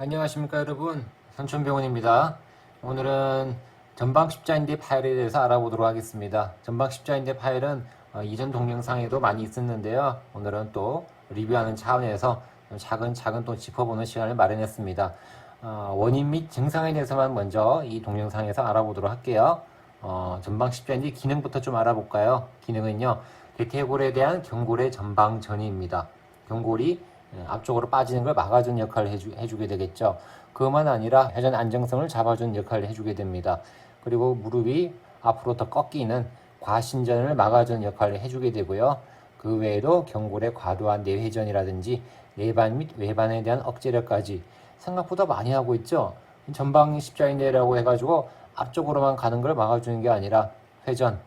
안녕하십니까 여러분. 선천병원입니다. 오늘은 전방 십자인대 파일에 대해서 알아보도록 하겠습니다. 전방 십자인대 파일은 어, 이전 동영상에도 많이 있었는데요. 오늘은 또 리뷰하는 차원에서 차근차근 또 짚어보는 시간을 마련했습니다. 어, 원인 및 증상에 대해서만 먼저 이 동영상에서 알아보도록 할게요. 어, 전방 십자인대 기능부터 좀 알아볼까요? 기능은요 대퇴골에 대한 경골의 전방 전이입니다. 경골이 예, 앞쪽으로 빠지는 걸 막아주는 역할을 해주, 해주게 되겠죠. 그것만 아니라 회전 안정성을 잡아주는 역할을 해주게 됩니다. 그리고 무릎이 앞으로 더 꺾이는 과신전을 막아주는 역할을 해주게 되고요. 그 외에도 경골의 과도한 내회전이라든지 내반 및 외반에 대한 억제력까지 생각보다 많이 하고 있죠. 전방 십자인대라고 해가지고 앞쪽으로만 가는 걸 막아주는 게 아니라 회전,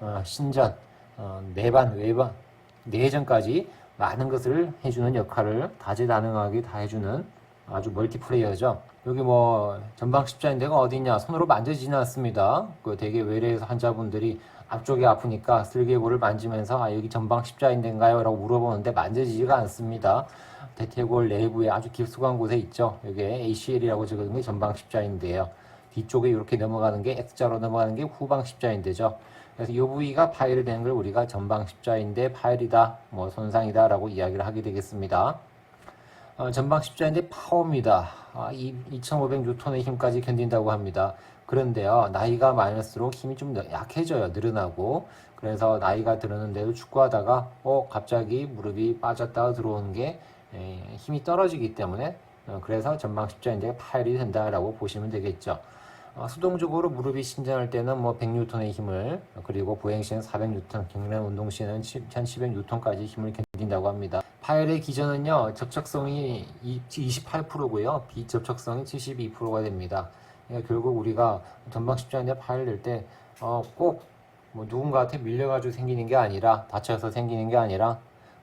어, 신전, 어, 내반, 외반, 내회전까지 많은 것을 해주는 역할을 다재다능하게 다 해주는 아주 멀티플레이어죠. 여기 뭐 전방 십자인대가 어디 있냐 손으로 만져지지는 않습니다. 그 되게 외래에서 환자분들이 앞쪽이 아프니까 슬개골을 만지면서 아 여기 전방 십자인대인가요? 라고 물어보는데 만져지지가 않습니다. 대퇴골 내부에 아주 깊숙한 곳에 있죠. 여기에 ACL이라고 적은 게 전방 십자인대예요. 뒤쪽에 이렇게 넘어가는 게 X자로 넘어가는 게 후방 십자인대죠. 그래서 이 부위가 되는 걸 우리가 전방 십자인대 파일이다, 뭐 손상이다 라고 이야기를 하게 되겠습니다. 어, 전방 십자인대 파워입니다. 아, 이 2500뉴턴의 힘까지 견딘다고 합니다. 그런데요, 나이가 많을수록 힘이 좀 약해져요. 늘어나고. 그래서 나이가 들었는데도 축구하다가, 어, 갑자기 무릎이 빠졌다가 들어오는 게 에, 힘이 떨어지기 때문에, 어, 그래서 전방 십자인대가 파열이 된다라고 보시면 되겠죠. 어, 수동적으로 무릎이 신전할 때는 뭐 100뉴턴의 힘을 그리고 보행 시는 400뉴턴, 경량 운동 시는 1200뉴턴까지 힘을 견딘다고 합니다. 파열의 기전은요 접촉성이 28%고요 비접촉성이 72%가 됩니다. 그러니까 결국 우리가 전방 십자인대 파열 낼때 어, 꼭뭐 누군가한테 밀려가지고 생기는 게 아니라 다쳐서 생기는 게 아니라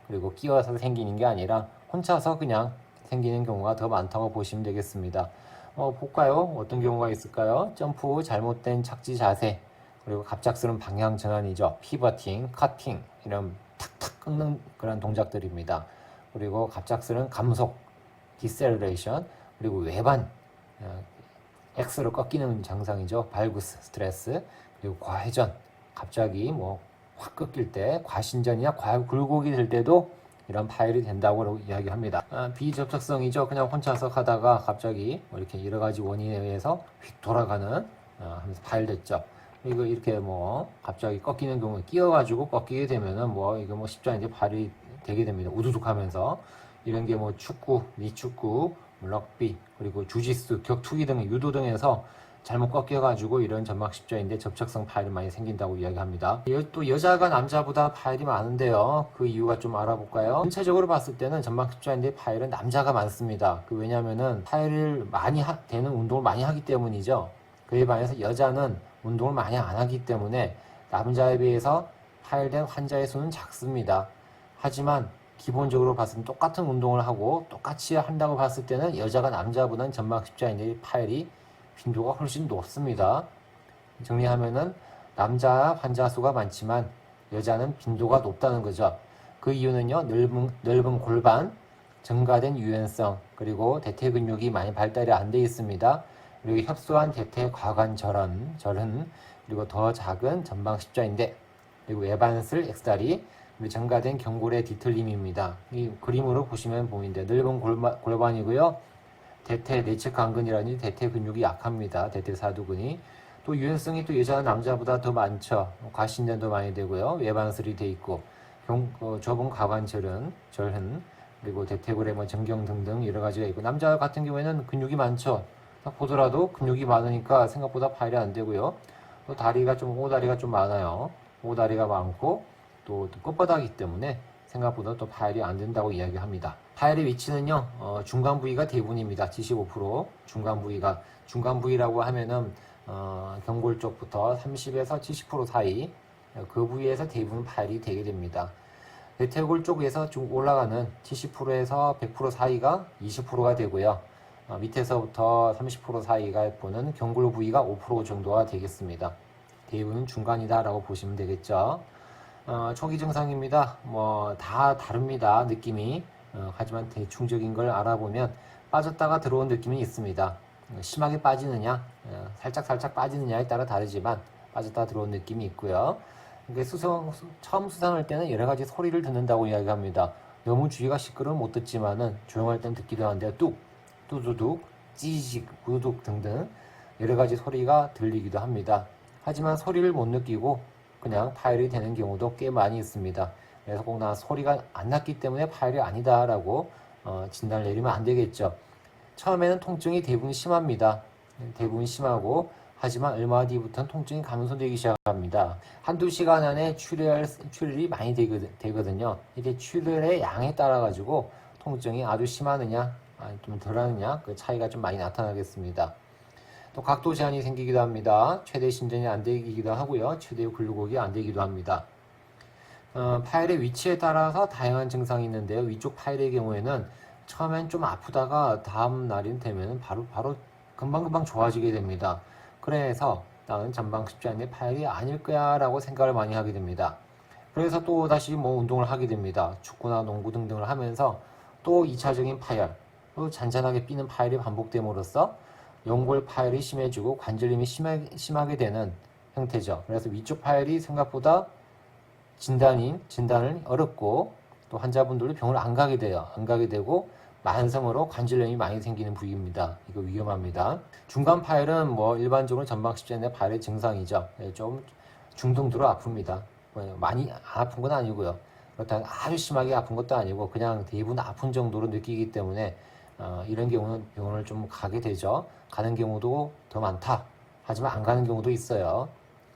그리고 끼어서 생기는 게 아니라 혼자서 그냥 생기는 경우가 더 많다고 보시면 되겠습니다. 어, 볼까요? 어떤 경우가 있을까요? 점프 후 잘못된 착지 자세, 그리고 갑작스러운 방향 전환이죠. 피버팅, 커팅, 이런 탁탁 끊는 그런 동작들입니다. 그리고 갑작스러운 감속, 디셀레이션, 그리고 외반, 어, X로 꺾이는 장상이죠. 발구스, 스트레스, 그리고 과회전, 갑자기 뭐 확 꺾일 때, 과신전이나 과 굴곡이 될 때도 이런 파일이 된다고 이야기합니다. 아, 비접촉성이죠. 그냥 혼자서 가다가 갑자기 뭐 이렇게 여러 가지 원인에 의해서 휙 돌아가는 아, 하면서 파일 됐죠. 이거 이렇게 뭐 갑자기 꺾이는 경우에 끼어가지고 꺾이게 되면은 뭐 이거 뭐 십자인대 발이 되게 됩니다. 우두둑하면서 이런 게 뭐 축구, 미축구, 럭비 그리고 주짓수, 격투기 등 유도 등에서 잘못 꺾여가지고 이런 점막 십자인대 접촉성 파일이 많이 생긴다고 이야기합니다. 또 여자가 남자보다 파일이 많은데요. 그 이유가 좀 알아볼까요? 전체적으로 봤을 때는 점막 십자인대 파일은 남자가 많습니다. 그 왜냐면은 파일을 많이 하, 되는 운동을 많이 하기 때문이죠. 그에 반해서 여자는 운동을 많이 안 하기 때문에 남자에 비해서 파일된 환자의 수는 작습니다. 하지만 기본적으로 때 똑같은 운동을 하고 똑같이 한다고 봤을 때는 여자가 남자보다는 점막 십자인대 파일이 빈도가 훨씬 높습니다. 정리하면은 남자 환자 수가 많지만 여자는 빈도가 높다는 거죠. 그 이유는요, 넓은, 넓은 골반, 증가된 유연성, 그리고 대퇴 근육이 많이 발달이 안 돼 있습니다. 그리고 협소한 대퇴 과관 절은, 절은, 그리고 더 작은 전방 십자인대, 그리고 외반슬 엑스다리, 증가된 경골의 뒤틀림입니다. 이 그림으로 보시면 보이는데 넓은 골반, 골반이고요. 대퇴 내측 강근이라든지 대퇴 근육이 약합니다. 대퇴 사두근이 또 유연성이 또 여자는 남자보다 더 많죠. 과신전도 많이 되고요. 외반슬이 돼 있고 경, 어, 좁은 가관절은 절흔 그리고 대퇴골의 뭐 정경 등등 여러 가지가 있고 남자 같은 경우에는 근육이 많죠. 딱 보더라도 근육이 많으니까 생각보다 파열이 안 되고요. 또 다리가 좀 오다리가 좀 많아요. 오다리가 많고 또 끝바닥이기 때문에 생각보다 또 파열이 안 된다고 이야기합니다. 파열의 위치는요, 어, 중간 부위가 대부분입니다. 75% 중간 부위가 중간 부위라고 하면은 어, 경골 쪽부터 30에서 70% 사이 그 부위에서 대부분 파열이 되게 됩니다. 대퇴골 쪽에서 쭉 올라가는 70%에서 100% 사이가 20%가 되고요. 어, 밑에서부터 30% 사이가 보는 경골 부위가 5% 정도가 되겠습니다. 대부분 중간이다라고 보시면 되겠죠. 어, 초기 증상입니다. 뭐 다 다릅니다. 느낌이. 어, 하지만 대충적인 걸 알아보면 빠졌다가 들어온 느낌이 있습니다. 심하게 빠지느냐, 어, 살짝 살짝 빠지느냐에 따라 다르지만 빠졌다 들어온 느낌이 있고요. 이게 수성 수- 처음 수상할 때는 여러 가지 소리를 듣는다고 이야기합니다. 너무 주위가 시끄러우면 못 듣지만은 조용할 땐 듣기도 하는데요. 뚝, 뚜두둑, 찌직, 우두둑 등등 여러 가지 소리가 들리기도 합니다. 하지만 소리를 못 느끼고 그냥 파열이 되는 경우도 꽤 많이 있습니다. 그래서 꼭 나 소리가 안 났기 때문에 파열이 아니다라고 어, 진단을 내리면 안 되겠죠. 처음에는 통증이 대부분 심합니다. 대부분 심하고 하지만 얼마 뒤부터는 통증이 감소되기 시작합니다. 한두 시간 안에 출혈, 출혈이 많이 되거든, 되거든요. 이게 출혈의 양에 따라 가지고 통증이 아주 심하느냐, 좀 덜하느냐, 그 차이가 좀 많이 나타나겠습니다. 또 각도 제한이 생기기도 합니다. 최대 신전이 안 되기도 하고요. 최대 굴곡이 안 되기도 합니다. 어, 파일의 위치에 따라서 다양한 증상이 있는데요. 위쪽 파일의 경우에는 처음엔 좀 아프다가 다음 날이 되면 바로 바로 금방금방 좋아지게 됩니다. 그래서 나는 전방 십자인대 파일이 아닐 거야 라고 생각을 많이 하게 됩니다. 그래서 또 다시 뭐 운동을 하게 됩니다. 축구나 농구 등등을 하면서 또 2차적인 파열, 또 잔잔하게 삐는 파열이 반복됨으로써 연골 파열이 심해지고 관절염이 심하, 심하게 되는 형태죠. 그래서 위쪽 파열이 생각보다 진단이 진단을 어렵고 또 환자분들도 병을 안 가게 돼요. 안 가게 되고 만성으로 관절염이 많이 생기는 부위입니다. 이거 위험합니다. 중간 파열은 뭐 일반적으로 전방 십자인대 파열의 증상이죠. 예, 좀 중등도로 아픕니다. 뭐 많이 안 아픈 건 아니고요. 그렇다고 아주 심하게 아픈 것도 아니고 그냥 대부분 아픈 정도로 느끼기 때문에 어, 이런 경우는 병원을 좀 가게 되죠. 가는 경우도 더 많다. 하지만 안 가는 경우도 있어요.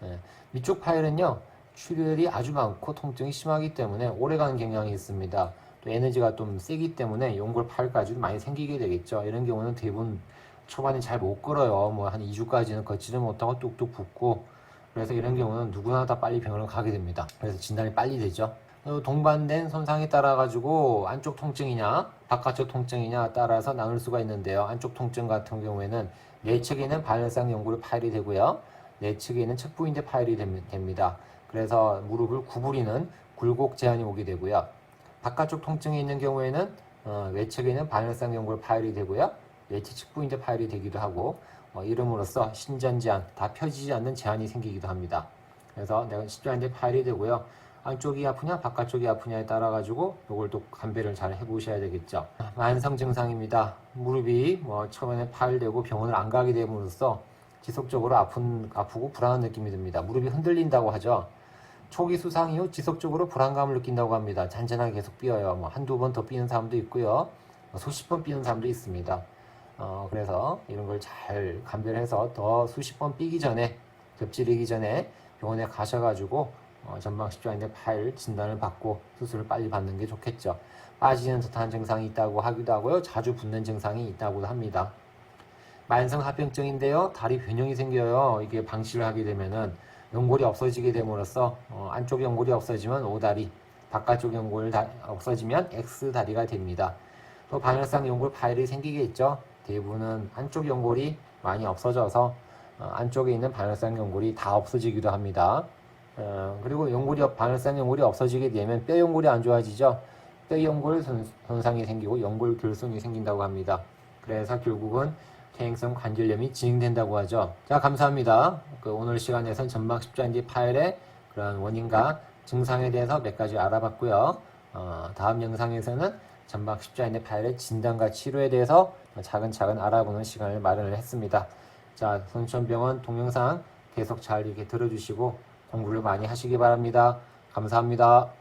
예, 밑쪽 파열은요. 출혈이 아주 많고 통증이 심하기 때문에 오래가는 경향이 있습니다. 또 에너지가 좀 세기 때문에 연골 파열까지 많이 생기게 되겠죠. 이런 경우는 대부분 초반에 잘못 걸어요. 뭐 한 2주까지는 걷지를 못하고 뚝뚝 붓고 그래서 이런 경우는 누구나 다 빨리 병원을 가게 됩니다. 그래서 진단이 빨리 되죠. 또 동반된 손상에 따라 가지고 안쪽 통증이냐 바깥쪽 통증이냐 따라서 나눌 수가 있는데요. 안쪽 통증 같은 경우에는 내측에는 발열상 연골 파열이 되고요. 내측에는 측부인대 파열이 됩- 됩니다. 그래서 무릎을 구부리는 굴곡 제한이 오게 되고요. 바깥쪽 통증이 있는 경우에는 어, 외측에는 반열상 연골 파열이 되고요. 외측 측부인대 파열이 되기도 하고 어, 이름으로써 신전 제한, 다 펴지지 않는 제한이 생기기도 합니다. 그래서 내가 신전인대 파열이 되고요. 안쪽이 아프냐 바깥쪽이 아프냐에 따라 가지고 이걸 또 감배를 잘 해보셔야 되겠죠. 만성 증상입니다. 무릎이 뭐 처음에는 파열되고 병원을 안 가게 됨으로써 지속적으로 아픈 아프고 불안한 느낌이 듭니다. 무릎이 흔들린다고 하죠. 초기 수상 이후 지속적으로 불안감을 느낀다고 합니다. 잔잔하게 계속 삐어요. 뭐 한두 번 더 삐는 사람도 있고요. 뭐 수십 번 삐는 사람도 있습니다. 어, 그래서 이런 걸 잘 감별해서 더 수십 번 삐기 전에 겹지르기 전에 병원에 가셔가지고 어, 전방 십자인대 파일 진단을 받고 수술을 빨리 받는 게 좋겠죠. 빠지는 듯한 증상이 있다고 하기도 하고요. 자주 붓는 증상이 있다고도 합니다. 만성 합병증인데요. 다리 변형이 생겨요. 이게 방치를 하게 되면은 연골이 없어지게 됨으로써 어, 안쪽 연골이 없어지면 O다리, 바깥쪽 연골 다, 없어지면 X다리가 됩니다. 또 반열상 연골 파열이 생기겠죠. 대부분은 안쪽 연골이 많이 없어져서 어, 안쪽에 있는 반열상 연골이 다 없어지기도 합니다. 어, 그리고 연골이 없- 반열상 연골이 없어지게 되면 뼈 연골이 안 좋아지죠. 뼈 연골 손, 손상이 생기고 연골 결손이 생긴다고 합니다. 그래서 결국은 퇴행성 관절염이 진행된다고 하죠. 자, 감사합니다. 그 오늘 시간에선 전방 십자인대 파열의 그런 원인과 증상에 대해서 몇 가지 알아봤고요. 어, 다음 영상에서는 전방 십자인대 파열의 진단과 치료에 대해서 차근차근 알아보는 시간을 마련을 했습니다. 자, 손천병원 동영상 계속 잘 이렇게 들어주시고 공부를 많이 하시기 바랍니다. 감사합니다.